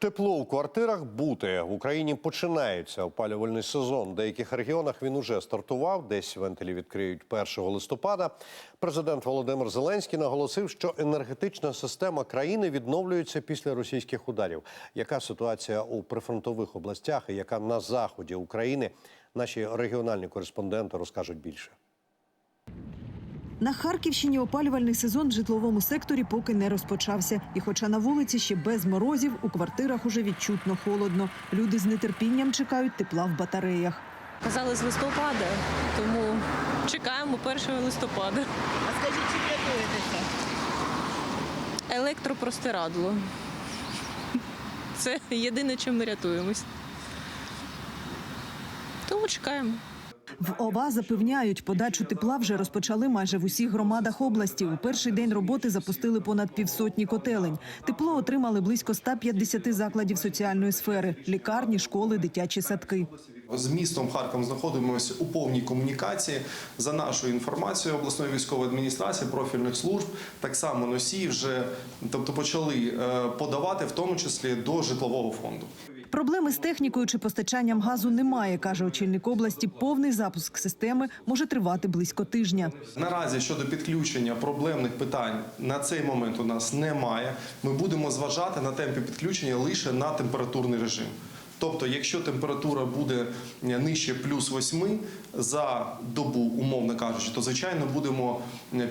Тепло у квартирах бути в Україні починається опалювальний сезон. В деяких регіонах він уже стартував. Десь вентилі відкриють 1 листопада. Президент Володимир Зеленський наголосив, що енергетична система країни відновлюється після російських ударів. Яка ситуація у прифронтових областях і яка на заході України? Наші регіональні кореспонденти розкажуть більше. На Харківщині опалювальний сезон в житловому секторі поки не розпочався. І хоча на вулиці ще без морозів, у квартирах уже відчутно холодно. Люди з нетерпінням чекають тепла в батареях. Казали з листопада, тому чекаємо 1 листопада. А скажіть, чим рятуєтеся? Електропростирадло. Це єдине, чим ми рятуємось. Тому чекаємо. В ОВА запевняють, подачу тепла вже розпочали майже в усіх громадах області. У перший день роботи запустили понад півсотні котелень. Тепло отримали близько 150 закладів соціальної сфери: лікарні, школи, дитячі садки. З містом Харковом знаходимося у повній комунікації. За нашою інформацією обласної військової адміністрації, профільних служб, так само носії вже тобто почали е, подавати, в тому числі до житлового фонду. Проблеми з технікою чи постачанням газу немає, каже очільник області. Повний запуск системи може тривати близько тижня. Наразі щодо підключення проблемних питань на цей момент у нас немає. Ми будемо зважати на темпи підключення лише на температурний режим. Тобто, якщо температура буде нижче плюс 8 за добу, умовно кажучи, то звичайно будемо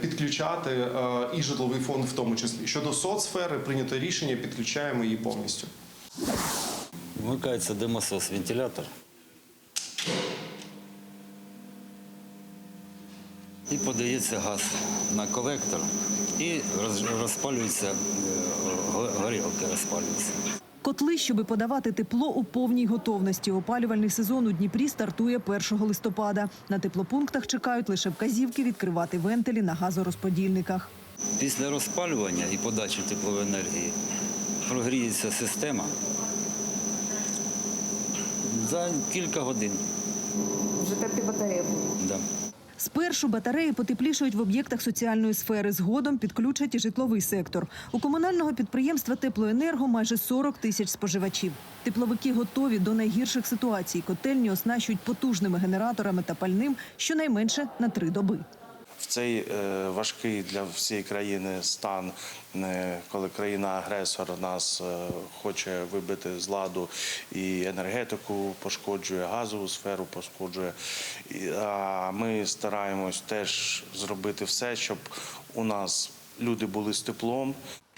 підключати е, і житловий фонд в тому числі. Щодо соцсфери, прийнято рішення, підключаємо її повністю. Вмикається димосос, вентилятор. І подається газ на колектор і роз- розпалюється, е, го- горілки розпалюються. Котли, щоби подавати тепло у повній готовності. Опалювальний сезон у Дніпрі стартує 1 листопада. На теплопунктах чекають лише вказівки відкривати вентилі на газорозподільниках. Після розпалювання і подачі теплової енергії прогріється система за кілька годин. Вже теплі батареї були? Да. Спершу батареї потеплішають в об'єктах соціальної сфери. Згодом підключать і житловий сектор. У комунального підприємства Теплоенерго майже 40 тисяч споживачів. Тепловики готові до найгірших ситуацій. Котельні оснащують потужними генераторами та пальним щонайменше на три доби. Цей е, важкий для всієї країни стан, е, коли країна-агресор нас е, хоче вибити з ладу і енергетику пошкоджує, газову сферу пошкоджує. А ми стараємось теж зробити все, щоб у нас люди були з теплом,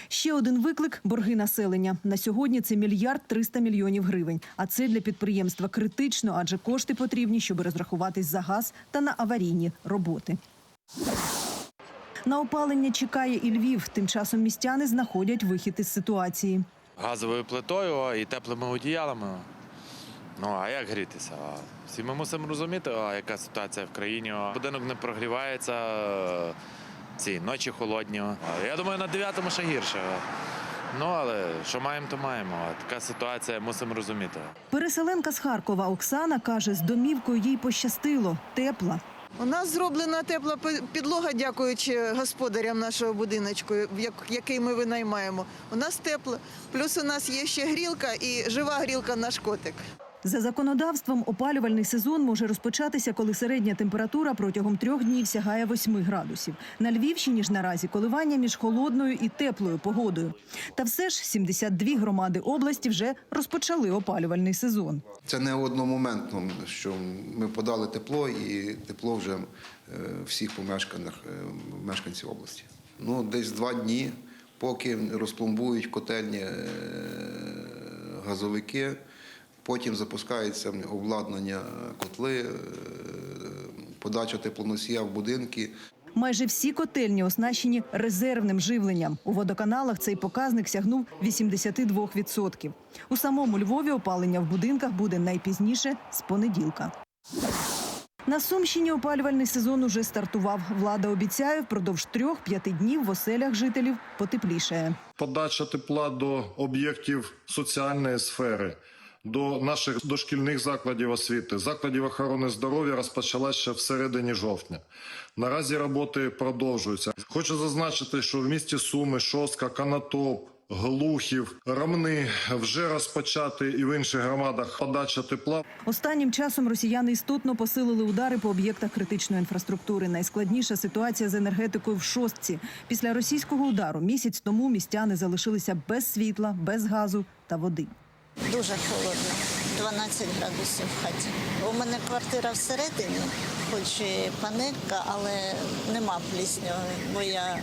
Ще один виклик борги населення. На сьогодні це мільярд 300 мільйонів гривень. А це для підприємства критично, адже кошти потрібні, щоб розрахуватись за газ та на аварійні роботи. На опалення чекає і Львів. Тим часом містяни знаходять вихід із ситуації. газовою плитою і теплими одіялами. Ну а як грітися? Всі ми мусимо розуміти, а яка ситуація в країні. Будинок не прогрівається, ці ночі холодні. Я думаю, на 9-му ще гірше. Ну але що маємо, то маємо. Така ситуація мусимо розуміти. Переселенка з Харкова Оксана каже, з домівкою їй пощастило, тепла. У нас зроблена тепла підлога, дякуючи господарям нашого будиночку, який ми винаймаємо. У нас тепло. Плюс у нас є ще грілка і жива грілка наш котик. За законодавством опалювальний сезон може розпочатися, коли середня температура протягом трьох днів сягає 8 градусів. На Львівщині ж наразі коливання між холодною і теплою погодою. Та все ж 72 громади області вже розпочали опалювальний сезон. Це не одномоментно, що ми подали тепло і тепло вже е, всіх помешканих е, мешканців області. Ну, десь два дні, поки розпломбують котельні е, газовики, потім запускається обладнання котли, е, подача теплоносія в будинки. Майже всі котельні оснащені резервним живленням. У водоканалах цей показник сягнув 82%. У самому Львові опалення в будинках буде найпізніше з понеділка. На Сумщині опалювальний сезон уже стартував. Влада обіцяє, впродовж трьох-п'яти днів в оселях жителів потеплішає. подача тепла до об'єктів соціальної сфери, до наших дошкільних закладів освіти, закладів охорони здоров'я розпочалася ще в середині жовтня. Наразі роботи продовжуються. Хочу зазначити, що в місті Суми, Шостка, Канатоп, Глухів, Рамни вже розпочати і в інших громадах подача тепла. Останнім часом росіяни істотно посилили удари по об'єктах критичної інфраструктури. Найскладніша ситуація з енергетикою в шостці. Після російського удару місяць тому містяни залишилися без світла, без газу та води. Дуже холодно, 12 градусів в хаті. У мене квартира всередині, хоч і панелька, але нема плісняви, бо я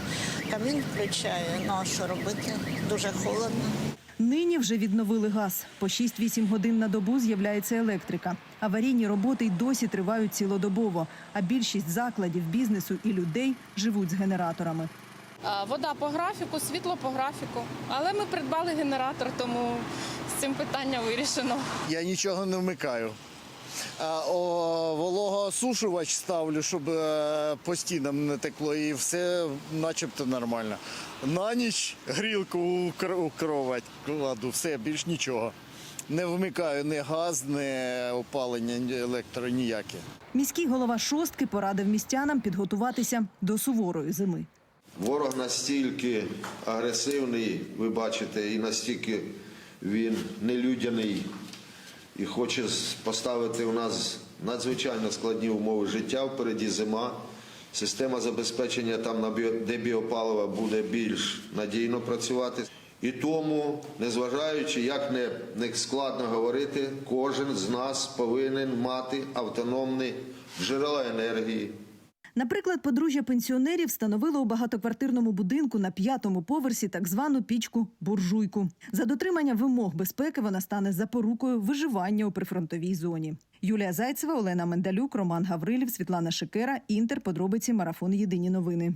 камін включаю. Ну а що робити? Дуже холодно. Нині вже відновили газ. По 6-8 годин на добу з'являється електрика. Аварійні роботи й досі тривають цілодобово. А більшість закладів, бізнесу і людей живуть з генераторами. Вода по графіку, світло по графіку. Але ми придбали генератор, тому цим питання вирішено. Я нічого не вмикаю. О, вологосушувач ставлю, щоб е, по стінам не текло, і все начебто нормально. На ніч грілку у кровать кладу, все, більш нічого. Не вмикаю ні газ, ні опалення, ні електро ніяке. Міський голова шостки порадив містянам підготуватися до суворої зими. Ворог настільки агресивний, ви бачите, і настільки він нелюдяний і хоче поставити у нас надзвичайно складні умови життя. Впереді зима. Система забезпечення там на біо- де біопалива буде більш надійно працювати. І тому, незважаючи, як не, не складно говорити, кожен з нас повинен мати автономні джерела енергії. Наприклад, подружжя пенсіонерів встановило у багатоквартирному будинку на п'ятому поверсі так звану пічку буржуйку. За дотримання вимог безпеки вона стане запорукою виживання у прифронтовій зоні. Юлія Зайцева, Олена Мендалюк, Роман Гаврилів, Світлана Шикера. Інтер. Подробиці. Марафон. Єдині новини.